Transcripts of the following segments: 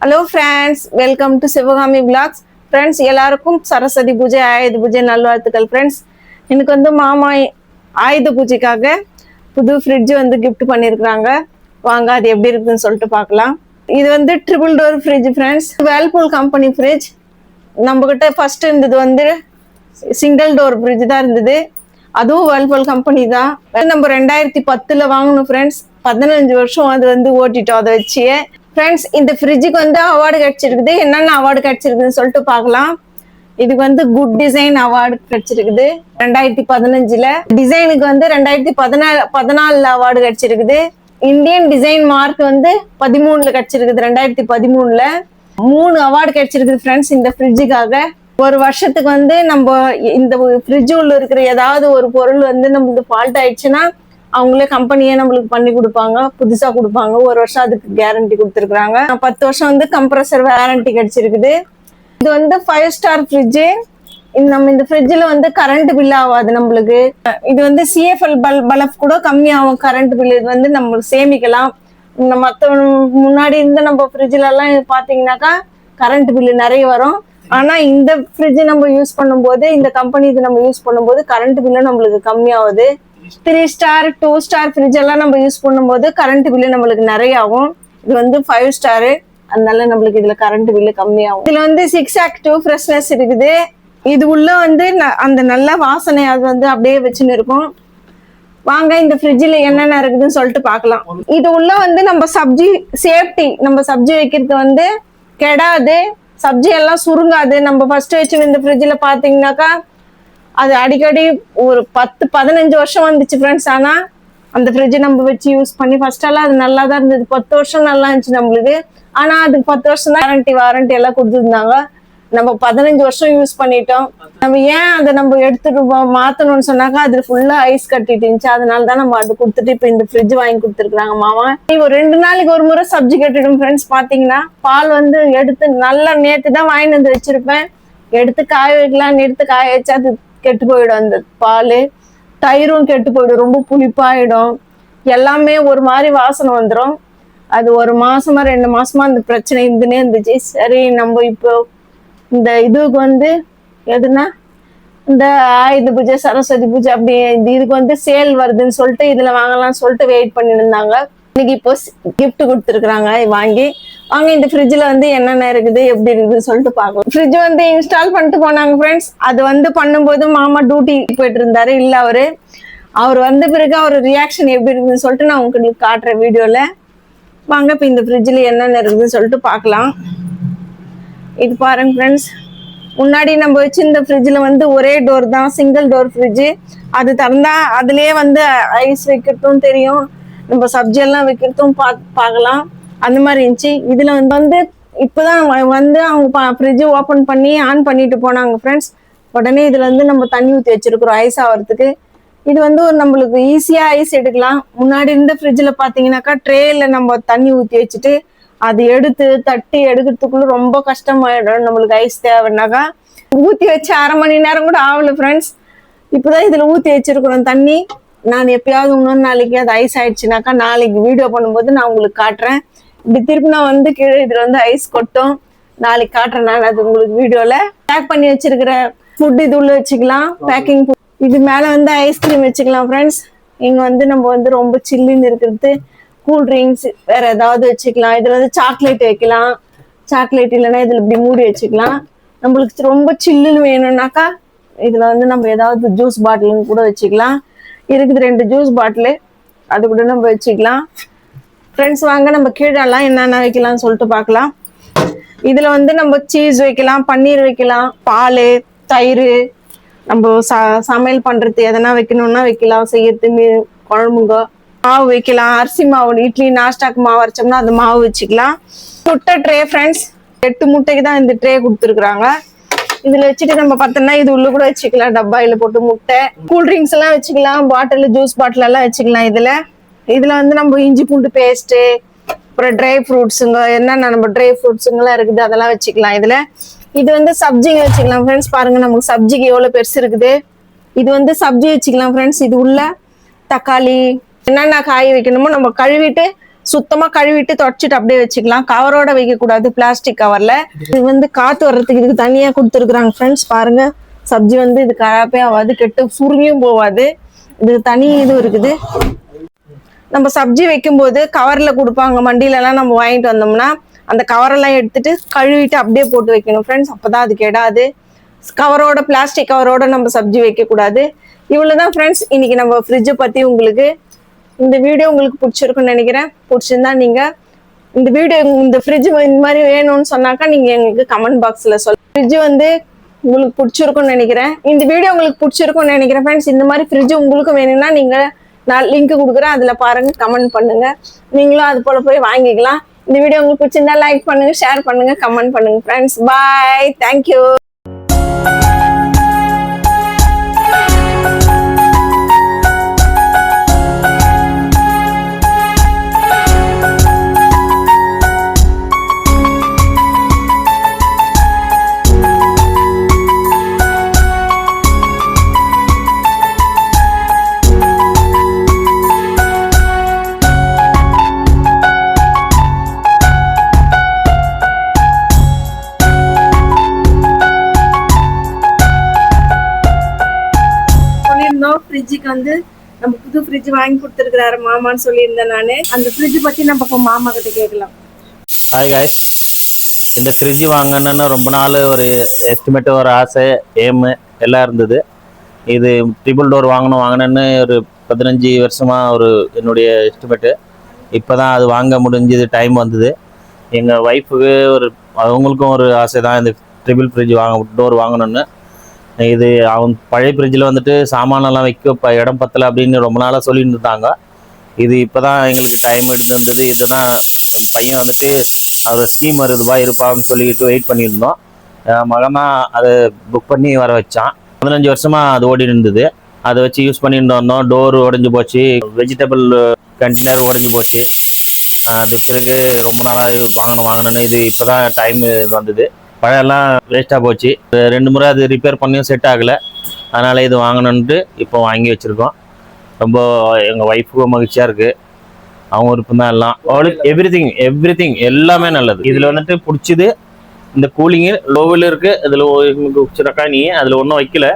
Hello friends welcome to Sivakami blogs friends எல்லாருக்கும் சரஸ்வதி பூஜை ஆயுத பூஜை நல்வாழ்த்துக்கள் ஃப்ரெண்ட்ஸ் எனக்கு வந்து மாமா ஆயுத பூஜைக்காக புது ஃப்ரிட்ஜ் வந்து கிஃப்ட் பண்ணியிருக்கிறாங்க வாங்க அது எப்படி இருக்குன்னு சொல்லிட்டு பார்க்கலாம். இது வந்து triple door fridge friends Whirlpool company fridge நம்மக்கிட்ட ஃபர்ஸ்ட் இருந்தது வந்து சிங்கிள் டோர் ஃப்ரிட்ஜ் தான் இருந்தது. அதுவும் வேல்பூல் கம்பெனி தான். நம்ம ரெண்டாயிரத்தி பத்தில் வாங்கணும் ஃப்ரெண்ட்ஸ் பதினஞ்சு வருஷம் அது வந்து ஓட்டிட்டோம் அதை வச்சு ஃப்ரெண்ட்ஸ் இந்த ஃப்ரிட்ஜுக்கு வந்து அவார்டு கிடைச்சிருக்குது. என்னென்ன அவார்டு கிடைச்சிருக்குதுன்னு சொல்லிட்டு பார்க்கலாம். இதுக்கு வந்து குட் டிசைன் அவார்டு கிடைச்சிருக்குது. ரெண்டாயிரத்தி பதினஞ்சுல. டிசைனுக்கு வந்து ரெண்டாயிரத்தி பதினாலு பதினாலுல அவார்டு கிடைச்சிருக்குது. இந்தியன் டிசைன் மார்க் வந்து பதிமூணுல கிடைச்சிருக்குது ரெண்டாயிரத்தி பதிமூணுல. மூணு அவார்டு கிடைச்சிருக்குது ஃப்ரெண்ட்ஸ் இந்த ஃப்ரிட்ஜுக்காக ஒரு வருஷத்துக்கு வந்து நம்ம இந்த ஃப்ரிட்ஜ் உள்ள இருக்கிற ஏதாவது ஒரு பொருள் வந்து நம்மளுக்கு ஃபால்ட் ஆயிடுச்சுன்னா அவங்களே கம்பெனியே நம்மளுக்கு பண்ணி கொடுப்பாங்க. புதுசா கொடுப்பாங்க. ஒரு வருஷம் அதுக்கு கேரண்டி கொடுத்துருக்குறாங்க. பத்து வருஷம் வந்து கம்ப்ரஸர் வேரண்டி கிடைச்சிருக்குது. இது வந்து ஃபைவ் ஸ்டார் ஃப்ரிட்ஜு நம்ம இந்த ஃப்ரிட்ஜில் வந்து கரண்ட் பில் ஆகாது நம்மளுக்கு. இது வந்து சிஎஃப்எல் பல் பலப் கூட கம்மியாகும். கரண்ட் பில் இது வந்து நம்ம சேமிக்கலாம். இந்த மற்ற முன்னாடி இருந்த நம்ம ஃப்ரிட்ஜிலலாம் பார்த்தீங்கன்னாக்கா கரண்ட் பில்லு நிறைய வரும். ஆனால் இந்த ஃப்ரிட்ஜ் நம்ம யூஸ் பண்ணும்போது இந்த கம்பெனி இது நம்ம யூஸ் பண்ணும்போது கரண்ட் பில்லு நம்மளுக்கு கம்மியாகுது. Three star two star fridge எல்லாம் நம்ம யூஸ் பண்ணும்போது கரண்ட் பில்லு நம்மளுக்கு நிறைய ஆகும் இது வந்து ஃபைவ் ஸ்டாரு அதனால நம்மளுக்கு இதுல கரண்ட் பில்லு கம்மியாகும் இதுல வந்து சிக்ஸ் ஆக்டிவ் ஃப்ரெஷ்னஸ் இருக்குது. இது உள்ள வந்து ந- அந்த நல்ல வாசனை அது வந்து அப்படியே வச்சுன்னு இருக்கும். வாங்க இந்த ஃப்ரிட்ஜில் என்னென்ன இருக்குதுன்னு சொல்லிட்டு பார்க்கலாம். இது உள்ள வந்து நம்ம சப்ஜி சேஃப்டி நம்ம சப்ஜி வைக்கிறது வந்து கெடாது. சப்ஜி எல்லாம் சுருங்காது. நம்ம ஃபர்ஸ்ட் வச்சு இந்த ஃப்ரிட்ஜில் பார்த்தீங்கன்னாக்கா அது அடிக்கடி ஒரு பத்து பதினஞ்சு வருஷம் வந்துச்சு ஃப்ரெண்ட்ஸ் ஆனா அந்த ஃப்ரிட்ஜ் நம்ம வச்சு யூஸ் பண்ணி ஃபர்ஸ்ட் எல்லாம் அது நல்லா தான் இருந்தது. பத்து வருஷம் நல்லா இருந்துச்சு நம்மளுக்கு. ஆனா அதுக்கு பத்து வருஷம் தான் வாரண்டி வாரண்டி எல்லாம் கொடுத்துருந்தாங்க. நம்ம பதினஞ்சு வருஷம் யூஸ் பண்ணிட்டோம். நம்ம ஏன் அதை நம்ம எடுத்துட்டு மாத்தணும்னு சொன்னாக்கா அது ஃபுல்லா ஐஸ் கட்டிட்டு இருந்துச்சு. அதனால தான் நம்ம அது கொடுத்துட்டு இப்போ இந்த ஃப்ரிட்ஜ் வாங்கி கொடுத்துருக்காங்க மாமா. ஒரு ரெண்டு நாளைக்கு ஒரு முறை சப்ஜி கட்டிடும் ஃப்ரெண்ட்ஸ் பாத்தீங்கன்னா பால் வந்து எடுத்து நல்லா நேத்து தான் வாங்கிட்டு வந்து வச்சிருப்பேன். எடுத்து காய வைக்கலாம்னு எடுத்து காய வச்சு அது கெட்டு போயிடும். அந்த பால் தயிரும் கெட்டு போயிடும். ரொம்ப புளிப்பாயிடும். எல்லாமே ஒரு மாதிரி வாசனை வந்துடும் அது ஒரு மாசமா ரெண்டு மாசமா அந்த பிரச்சனை இருந்துனே இருந்துச்சு. சரி நம்ம இப்போ இந்த இதுக்கு வந்து எதுனா இந்த ஆயுத பூஜை சரஸ்வதி பூஜை அப்படி இந்த இதுக்கு வந்து சேல் வருதுன்னு சொல்லிட்டு இதுல வாங்கலாம்னு சொல்லிட்டு வெயிட் பண்ணிட்டு இருந்தாங்க. இன்னைக்கு இப்போ கிஃப்ட் கொடுத்துருக்குறாங்க வாங்கி வாங்க இந்த ஃப்ரிட்ஜில் வந்து என்னென்ன இருக்குது எப்படி இருக்குதுன்னு சொல்லிட்டு பார்க்கலாம். ஃப்ரிட்ஜ் வந்து இன்ஸ்டால் பண்ணிட்டு போனாங்க ஃப்ரெண்ட்ஸ் அது வந்து பண்ணும்போது மாமா டியூட்டி போயிட்டு இருந்தாரு. இல்லை அவரு. அவர் வந்த பிறகு அவர் ரியாக்ஷன் எப்படி இருக்குதுன்னு சொல்லிட்டு நான் உங்களுக்கு காட்டுறேன் வீடியோவில் வாங்க இப்போ இந்த ஃப்ரிட்ஜில் என்னென்ன இருக்குதுன்னு சொல்லிட்டு பார்க்கலாம். இது பாருங்க ஃப்ரெண்ட்ஸ் முன்னாடி நம்ம வச்சிருந்த ஃப்ரிட்ஜில் வந்து ஒரே டோர் தான் சிங்கிள் டோர் ஃப்ரிட்ஜு அது திறந்தா அதுலயே வந்து ஐஸ் வைக்கிறதும் தெரியும். நம்ம சப்ஜி எல்லாம் வைக்கிறதும் பா பார்க்கலாம். அந்த மாதிரி இருந்துச்சு. இதுல வந்து இப்பதான் இப்போதான் வந்து அவங்க ஃப்ரிட்ஜ் ஓப்பன் பண்ணி ஆன் பண்ணிட்டு போனாங்க ஃப்ரெண்ட்ஸ் உடனே இதுல வந்து நம்ம தண்ணி ஊற்றி வச்சிருக்கிறோம் ஐஸ் ஆகிறதுக்கு இது வந்து ஒரு நம்மளுக்கு ஈஸியா ஐஸ் எடுக்கலாம். முன்னாடி இருந்த ஃப்ரிட்ஜில் பார்த்தீங்கன்னாக்கா ட்ரேல நம்ம தண்ணி ஊற்றி வச்சுட்டு அது எடுத்து தட்டி எடுக்கிறதுக்குள்ள ரொம்ப கஷ்டமாயிடும். நம்மளுக்கு ஐஸ் தேவைன்னாக்கா ஊற்றி வச்சு அரை மணி நேரம் கூட ஆகல ஃப்ரெண்ட்ஸ் இப்போதான் இதில் ஊற்றி வச்சிருக்கிறோம் தண்ணி. நான் எப்பயாவது இன்னொரு நாளைக்கு அது ஐஸ் ஆயிடுச்சுனாக்கா நாளைக்கு வீடியோ பண்ணும்போது நான் உங்களுக்கு காட்டுறேன். இப்படி திருப்பி நான் வந்து கீழே இதில் வந்து ஐஸ் கொட்டும். நாளைக்கு காட்டுறேன் நான் அது உங்களுக்கு வீடியோவில் பேக் பண்ணி வச்சிருக்கிற ஃபுட் இது உள்ள வச்சுக்கலாம். பேக்கிங் இது மேலே வந்து ஐஸ்கிரீம் வச்சுக்கலாம் ஃப்ரெண்ட்ஸ் இங்கே வந்து நம்ம வந்து ரொம்ப சில்லுன்னு இருக்கிறது. கூல் ட்ரிங்க்ஸ் வேற ஏதாவது வச்சுக்கலாம். இதில் வந்து சாக்லேட் வைக்கலாம். சாக்லேட் இல்லைன்னா இதில் இப்படி மூடி வச்சுக்கலாம். நம்மளுக்கு ரொம்ப சில்லுன்னு வேணும்னாக்கா இதில் வந்து நம்ம ஏதாவது ஜூஸ் பாட்டிலுன்னு கூட வச்சுக்கலாம். இருக்குது ரெண்டு ஜூஸ் பாட்டிலு அது கூட நம்ம வச்சுக்கலாம். ஃப்ரெண்ட்ஸ் வாங்க நம்ம கீழெல்லாம் என்னென்ன வைக்கலாம்னு சொல்லிட்டு பார்க்கலாம். இதில் வந்து நம்ம சீஸ் வைக்கலாம் பன்னீர் வைக்கலாம் பால் தயிர் நம்ம ச சமையல் பண்ணுறது எதனா வைக்கணும்னா வைக்கலாம். செய்யறது மீ குழம்புங்க. மாவு வைக்கலாம் அரிசி மாவு இட்லி நாஸ்டாக்கு மாவு அரைச்சோம்னா அந்த மாவு வச்சுக்கலாம். முட்டை ட்ரே ஃப்ரெண்ட்ஸ் எட்டு முட்டைக்கு தான் இந்த ட்ரே கொடுத்துருக்குறாங்க. இதுல வச்சுட்டு நம்ம பார்த்தோம்னா இது உள்ள கூட வச்சுக்கலாம். டப்பாயில போட்டு முட்டை கூல்ட்ரிங்க்ஸ் எல்லாம் வச்சுக்கலாம். பாட்டில் ஜூஸ் பாட்டில் எல்லாம் வச்சுக்கலாம் இதுல. இதுல வந்து நம்ம இஞ்சி பூண்டு பேஸ்ட்டு அப்புறம் ட்ரை ஃப்ரூட்ஸுங்க என்னென்ன நம்ம ட்ரை ஃப்ரூட்ஸுங்கெல்லாம் இருக்குது அதெல்லாம் வச்சுக்கலாம். இதுல இது வந்து சப்ஜிங்க வச்சுக்கலாம் ஃப்ரெண்ட்ஸ் பாருங்க நமக்கு சப்ஜிக்கு எவ்வளோ பெருசு இருக்குது. இது வந்து சப்ஜி வச்சுக்கலாம் ஃப்ரெண்ட்ஸ் இது உள்ள தக்காளி என்னென்ன காய் வைக்கணுமோ நம்ம கழுவிட்டு சுத்தமாக கழுவிட்டு தொடச்சிட்டு அப்படியே வச்சுக்கலாம். கவரோட வைக்கக்கூடாது பிளாஸ்டிக் கவரில். இது வந்து காற்று வர்றதுக்கு இதுக்கு தனியாக கொடுத்துருக்குறாங்க ஃப்ரெண்ட்ஸ் பாருங்க சப்ஜி வந்து இது கராப்பே ஆகாது கெட்டு சுருங்கியும் போகாது. இதுக்கு தனி இது இருக்குது. நம்ம சப்ஜி வைக்கும்போது கவர்ல கொடுப்பாங்க. மண்டியிலலாம் நம்ம வாங்கிட்டு வந்தோம்னா அந்த கவரெல்லாம் எடுத்துட்டு கழுவிட்டு அப்படியே போட்டு வைக்கணும் ஃப்ரெண்ட்ஸ் அப்போதான் அது கெடாது. கவரோட பிளாஸ்டிக் கவரோட நம்ம சப்ஜி வைக்கக்கூடாது. இவ்வளோ தான் ஃப்ரெண்ட்ஸ் இன்னைக்கு நம்ம ஃப்ரிட்ஜை பற்றி உங்களுக்கு இந்த வீடியோ உங்களுக்கு பிடிச்சிருக்குன்னு நினைக்கிறேன். பிடிச்சிருந்தா நீங்கள் இந்த வீடியோ இந்த ஃப்ரிட்ஜ் இந்த மாதிரி வேணும்னு சொன்னாக்கா நீங்கள் எங்களுக்கு கமெண்ட் பாக்ஸில் சொல்ல ஃப்ரிட்ஜ் வந்து உங்களுக்கு பிடிச்சிருக்கும்னு நினைக்கிறேன். இந்த வீடியோ உங்களுக்கு பிடிச்சிருக்கும்னு நினைக்கிறேன் ஃப்ரெண்ட்ஸ் இந்த மாதிரி ஃப்ரிட்ஜ் உங்களுக்கு வேணும்னா நீங்கள் நான் லிங்க் கொடுக்குறேன். அதில் பாருங்க கமெண்ட் பண்ணுங்க. நீங்களும் அது போல போய் வாங்கிக்கலாம். இந்த வீடியோ உங்களுக்கு பிடிச்சிருந்தா லைக் பண்ணுங்க ஷேர் பண்ணுங்க கமெண்ட் பண்ணுங்க ஃப்ரெண்ட்ஸ் பாய் தேங்க்யூ ஃப்ரிட்ஜுக்கு வந்து நம்ம புது ஃப்ரிட்ஜ் வாங்கி கொடுத்துருக்குறாரு மாமான்னு சொல்லியிருந்தேன் நான். அந்த ஃப்ரிட்ஜ் பற்றி நம்ம இப்போ மாமா கிட்ட கேட்கலாம். ஹாய் காய்ஸ் இந்த ஃப்ரிட்ஜ் வாங்கணுன்னு ரொம்ப நாள் ஒரு எஸ்டிமேட் ஒரு ஆசை ஏமு எல்லாம் இருந்தது. இது ட்ரிபிள் டோர் வாங்கணும் வாங்கணுன்னு ஒரு பதினஞ்சு வருஷமாக ஒரு என்னுடைய எஸ்டிமேட்டு இப்போ தான் அது வாங்க முடிஞ்சது டைம் வந்தது. எங்கள் ஒய்ஃபுக்கு ஒரு அவங்களுக்கும் ஒரு ஆசை தான் இந்த ட்ரிபிள் ஃப்ரிட்ஜ் வாங்க டோர் வாங்கணும்னு. இது அவன் பழைய ஃப்ரிட்ஜில் வந்துட்டு சாமானெல்லாம் வைக்க இப்போ இடம் பத்தலை அப்படின்னு ரொம்ப நாளாக சொல்லிட்டு இருந்தாங்க இது இப்போ தான் எங்களுக்கு டைம் எடுத்து வந்தது. இதுதான் பையன் வந்துட்டு அவர் ஸ்கீம் வருதுபா இருப்பான்னு சொல்லிட்டு வெயிட் பண்ணியிருந்தோம். என் அதை புக் பண்ணி வர வச்சான். பதினஞ்சு வருஷமாக அது ஓடி இருந்தது. அதை வச்சு யூஸ் பண்ணிட்டு வந்தோம். டோர் உடஞ்சி போச்சு. வெஜிடபிள் கண்டெய்னர் உடஞ்சி போச்சு. அது பிறகு ரொம்ப நாளாக வாங்கணும் வாங்கணும்னு இது இப்போ தான் டைம் வந்தது. பழையெல்லாம் வேஸ்ட்டாக போச்சு. ரெண்டு முறை அது ரிப்பேர் பண்ணியும் செட் ஆகலை. அதனால் இது வாங்கணுன்ட்டு இப்போ வாங்கி வச்சுருக்கோம். ரொம்ப எங்கள் ஒய்ஃபுக்கும் மகிழ்ச்சியாக இருக்குது அவங்க விருப்பம் தான் எல்லாம். அவளுக்கு எவ்ரி திங் எவ்ரி திங் எல்லாமே நல்லது. இதில் வந்துட்டு பிடிச்சது இந்த கூலிங்கு லோவில் இருக்குது இதில் நீ அதில் ஒன்றும் வைக்கல.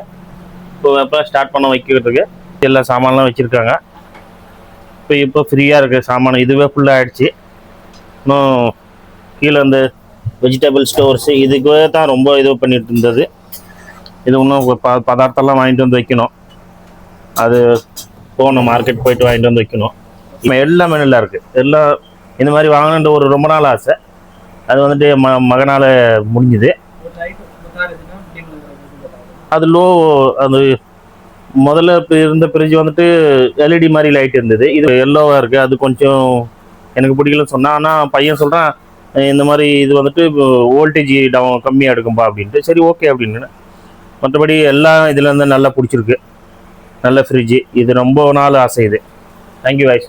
இப்போ எப்போ ஸ்டார்ட் பண்ண வைக்கிறதுக்கு எல்லா சாமான்லாம் வச்சுருக்காங்க. இப்போ இப்போ ஃப்ரீயாக இருக்குது சாமான். இதுவே ஃபுல்லாக ஆகிடுச்சி இன்னும் கீழே வந்து வெஜிடபிள் ஸ்டோர்ஸு இதுக்கு தான் ரொம்ப இது பண்ணிட்டு இருந்தது. இது இன்னும் ப பதார்த்தம்லாம் வாங்கிட்டு வந்து வைக்கணும். அது போகணும் மார்க்கெட் போயிட்டு வாங்கிட்டு வந்து வைக்கணும். இப்போ எல்லாமே நல்லா இருக்குது எல்லாம் இந்த மாதிரி வாங்கணுன்ற ஒரு ரொம்ப நாள் ஆசை. அது வந்துட்டு ம மகனால் முடிஞ்சுது. அது லோ அது முதல்ல இப்போ இருந்த ஃப்ரிட்ஜ் வந்துட்டு எல்இடி மாதிரி லைட் இருந்தது. இது எல்லோவாக இருக்குது அது கொஞ்சம் எனக்கு பிடிக்கலன்னு சொன்னான் ஆனால் பையன் சொல்கிறான் இந்த மாதிரி இது வந்துட்டு வோல்டேஜ் டவுன் கம்மியாக எடுக்கும்பா அப்படின்ட்டு சரி ஓகே அப்படின்னு மற்றபடி எல்லாம் இதில் இருந்து நல்லா பிடிச்சிருக்கு. நல்ல ஃப்ரிட்ஜு இது ரொம்ப நாள் ஆசை இது. Thank you voice